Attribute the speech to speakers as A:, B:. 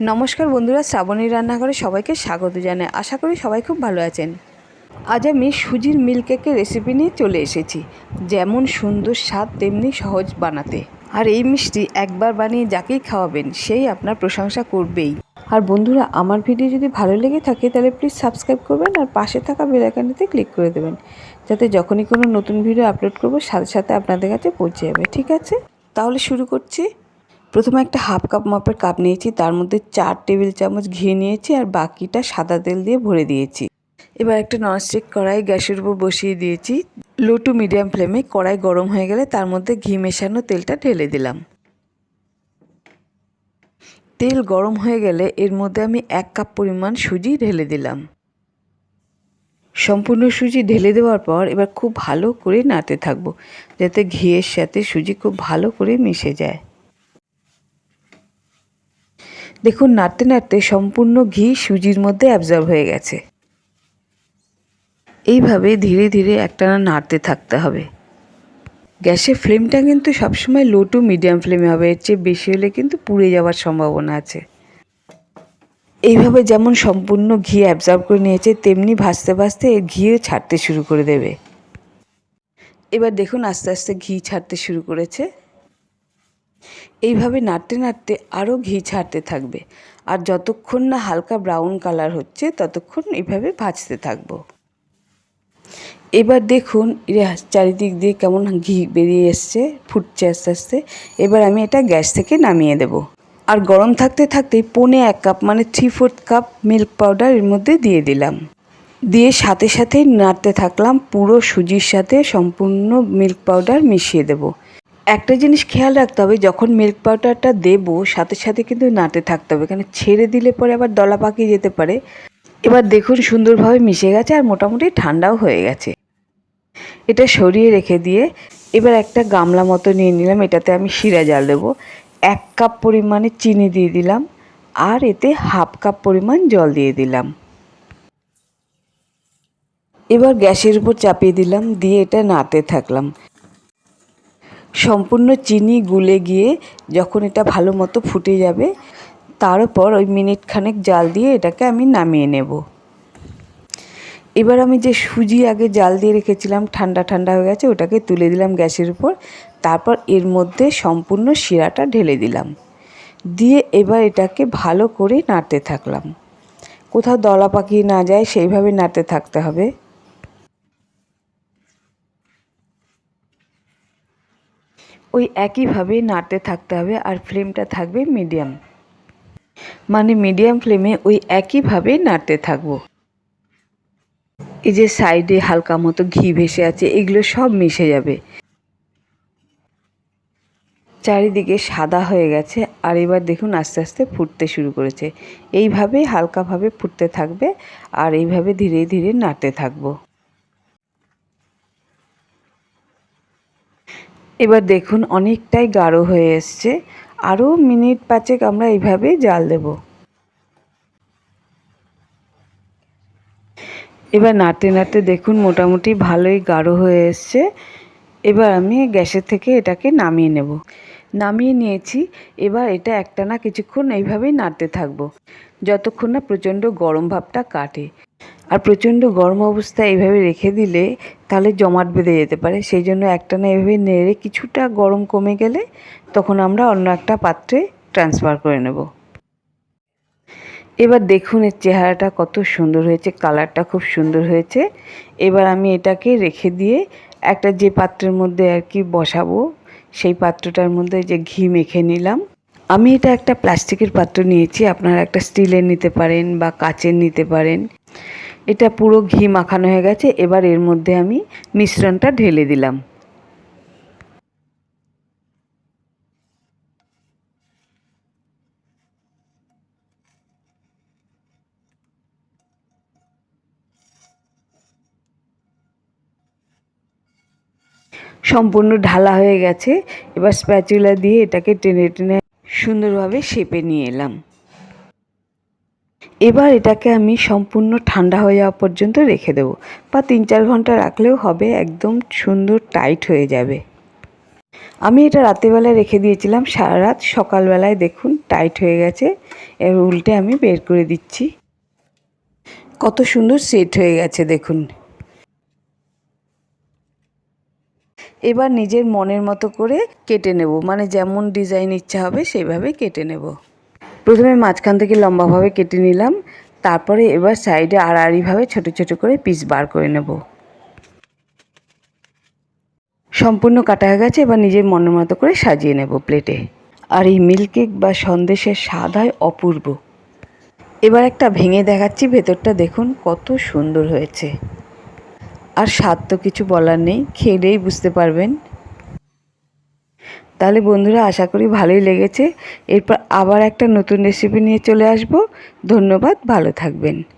A: নমস্কার বন্ধুরা শ্রাবণী রান্নাঘরে সবাইকে স্বাগত জানাই। আশা করি সবাই খুব ভালো আছেন। আজ আমি সুজির মিল্ক কেকের রেসিপি নিয়ে চলে এসেছি। যেমন সুন্দর স্বাদ, তেমনি সহজ বানাতে। আর এই মিষ্টি একবার বানিয়ে যাকেই খাওয়াবেন, সেই আপনার প্রশংসা করবেই। আর বন্ধুরা, আমার ভিডিও যদি ভালো লেগে থাকে, তাহলে প্লিজ সাবস্ক্রাইব করবেন আর পাশে থাকা বেলাইকানিতে ক্লিক করে দেবেন। যাতে যখনই কোনো নতুন ভিডিও আপলোড করব, সাথে সাথে আপনাদের কাছে পৌঁছে যাবে। ঠিক আছে? তাহলে শুরু করছি। প্রথমে একটা হাফ কাপ মাপের কাপ নিয়েছি, তার মধ্যে চার টেবিল চামচ ঘি নিয়েছি আর বাকিটা সাদা তেল দিয়ে ভরে দিয়েছি। এবার একটা ননস্টিক কড়াই গ্যাসের উপর বসিয়ে দিয়েছি। লো টু মিডিয়াম ফ্লেমে কড়াই গরম হয়ে গেলে তার মধ্যে ঘি মেশানো তেলটা ঢেলে দিলাম। তেল গরম হয়ে গেলে এর মধ্যে আমি এক কাপ পরিমাণ সুজি ঢেলে দিলাম। সম্পূর্ণ সুজি ঢেলে দেওয়ার পর এবার খুব ভালো করে নাড়তে থাকব, যাতে ঘিয়ের সাথে সুজি খুব ভালো করে মিশে যায়। দেখুন, নাড়তে নাড়তে সম্পূর্ণ ঘি সুজির মধ্যে অ্যাবজর্ব হয়ে গেছে। এইভাবে ধীরে ধীরে একটানা নাড়তে থাকতে হবে। গ্যাসের ফ্লেমটা কিন্তু সবসময় লো টু মিডিয়াম ফ্লেমে হবে, এর চেয়ে বেশি হলে কিন্তু পুড়ে যাওয়ার সম্ভাবনা আছে। এইভাবে যেমন সম্পূর্ণ ঘি অ্যাবজর্ব করে নিয়েছে, তেমনি ভাজতে এর ঘিও ছাড়তে শুরু করে দেবে। এবার দেখুন, আস্তে আস্তে ঘি ছাড়তে শুরু করেছে। এইভাবে নাড়তে নাড়তে আরও ঘি ছাড়তে থাকবে। আর যতক্ষণ না হালকা ব্রাউন কালার হচ্ছে, ততক্ষণ এইভাবে ভাজতে থাকব। এবার দেখুন চারিদিক দিয়ে কেমন ঘি বেরিয়ে এসছে, ফুটছে আস্তে আস্তে। এবার আমি এটা গ্যাস থেকে নামিয়ে দেব। আর গরম থাকতে থাকতেই পনে এক কাপ মানে three fourth cup milk powder এর মধ্যে দিয়ে দিলাম। দিয়ে সাথে সাথেই নাড়তে থাকলাম, পুরো সুজির সাথে সম্পূর্ণ মিল্ক পাউডার মিশিয়ে দেবো। একটা জিনিস খেয়াল রাখতে হবে, যখন মিল্ক পাউডারটা দেবো, সাথে সাথে কিন্তু নাড়তে থাকতে হবে। কেন? ছেড়ে দিলে পরে আবার দলা পাকিয়ে যেতে পারে। এবার দেখুন সুন্দরভাবে মিশে গেছে আর মোটামুটি ঠান্ডাও হয়ে গেছে। এটা সরিয়ে রেখে দিয়ে এবার একটা গামলা মতো নিয়ে নিলাম। এটাতে আমি শিরা জাল দেবো। এক কাপ পরিমাণে চিনি দিয়ে দিলাম আর এতে হাফ কাপ পরিমাণ জল দিয়ে দিলাম। এবার গ্যাসের উপর চাপিয়ে দিলাম, দিয়ে এটা নাড়তে থাকলাম। সম্পূর্ণ চিনি গুলে গিয়ে যখন এটা ভালো মতো ফুটে যাবে, তারপর ওই মিনিট খানেক জাল দিয়ে এটাকে আমি নামিয়ে নেব। এবার আমি যে সুজি আগে জাল দিয়ে রেখেছিলাম, ঠান্ডা ঠান্ডা হয়ে গেছে, ওটাকে তুলে দিলাম গ্যাসের উপর। তারপর এর মধ্যে সম্পূর্ণ শিরাটা ঢেলে দিলাম। দিয়ে এবার এটাকে ভালো করে নাড়তে থাকলাম। কোথাও দলা পাকিয়ে না যায়, সেইভাবে নাড়তে থাকতে হবে। ওই একইভাবে নাড়তে থাকতে হবে আর ফ্লেমটা থাকবে মিডিয়াম। মানে মিডিয়াম ফ্লেমে ওই একইভাবে নাড়তে থাকব। এই যে সাইডে হালকা মতো ঘি ভেসে আছে, এগুলো সব মিশে যাবে। চারিদিকে সাদা হয়ে গেছে আর এবার দেখুন আস্তে আস্তে ফুটতে শুরু করেছে। এইভাবে হালকাভাবে ফুটতে থাকবে আর এইভাবে ধীরে ধীরে নাড়তে থাকব। এবার দেখুন, অনেকটাই গাঢ় হয়ে এসছে। আরও মিনিট পাঁচেক আমরা এইভাবে জাল দেব। এবার নাড়তে নাড়তে দেখুন, মোটামুটি ভালোই গাঢ় হয়ে এসছে। এবার আমি গ্যাসের থেকে এটাকে নামিয়ে নেব। নামিয়ে নিয়েছি। এবার এটা একটানা কিছুক্ষণ এইভাবেই নাড়তে থাকব। যতক্ষণ না প্রচণ্ড গরম ভাবটা কাটে। আর প্রচণ্ড গরম অবস্থায় এইভাবে রেখে দিলে তাহলে জমাট বেঁধে যেতে পারে। সেই জন্য একটানা এভাবে নেড়ে কিছুটা গরম কমে গেলে তখন আমরা অন্য একটা পাত্রে ট্রান্সফার করে নেব। এবার দেখুন এর চেহারাটা কত সুন্দর হয়েছে কালারটা খুব সুন্দর হয়েছে। এবার আমি এটাকে রেখে দিয়ে একটা যে পাত্রের মধ্যে আর কি বসাবো, সেই পাত্রটার মধ্যে যে ঘি মেখে নিলাম। আমি এটা একটা প্লাস্টিকের পাত্র নিয়েছি, আপনারা একটা স্টিলের নিতে পারেন বা কাচের নিতে পারেন। এটা পুরো ঘি মাখানো হয়ে গেছে, এবার এর মধ্যে আমি মিশ্রণটা ঢেলে দিলাম। সম্পূর্ণ ঢালা হয়ে গেছে, এবার স্প্যাচুলা দিয়ে এটাকে টেনে টেনে সুন্দরভাবে শেপে নিয়ে এলাম। এবার এটাকে আমি সম্পূর্ণ ঠান্ডা হয়ে যাওয়া পর্যন্ত রেখে দেবো। বা তিন চার ঘণ্টা রাখলেও হবে, একদম সুন্দর টাইট হয়ে যাবে। আমি এটা রাতেরবেলায় রেখে দিয়েছিলাম, সারা রাত সকালবেলায় দেখুন টাইট হয়ে গেছে। এবার উল্টে আমি বের করে দিচ্ছি। কত সুন্দর সেট হয়ে গেছে, দেখুন। এবার নিজের মনের মতো করে কেটে নেব। মানে যেমন ডিজাইন ইচ্ছা হবে সেইভাবে কেটে নেব। প্রথমে মাঝখান থেকে লম্বাভাবে কেটে নিলাম, তারপরে এবার সাইডে আড়াআড়িভাবে ছোট ছোট করে পিস বার করে নেব। সম্পূর্ণ কাটা হয়ে গেছে, এবার নিজের মনের মতো করে সাজিয়ে নেব প্লেটে। আর এই মিল্ক কেক বা সন্দেশের স্বাদ হয় অপূর্ব। এবার একটা ভেঙে দেখাচ্ছি, ভেতরটা দেখুন কত সুন্দর হয়েছে। আর স্বাদ তো কিছু বলার নেই, খেলেই বুঝতে পারবেন। তাহলে বন্ধুরা আশা করি ভালোই লেগেছে। এরপর আবার একটা নতুন রেসিপি নিয়ে চলে আসব। ধন্যবাদ, ভালো থাকবেন।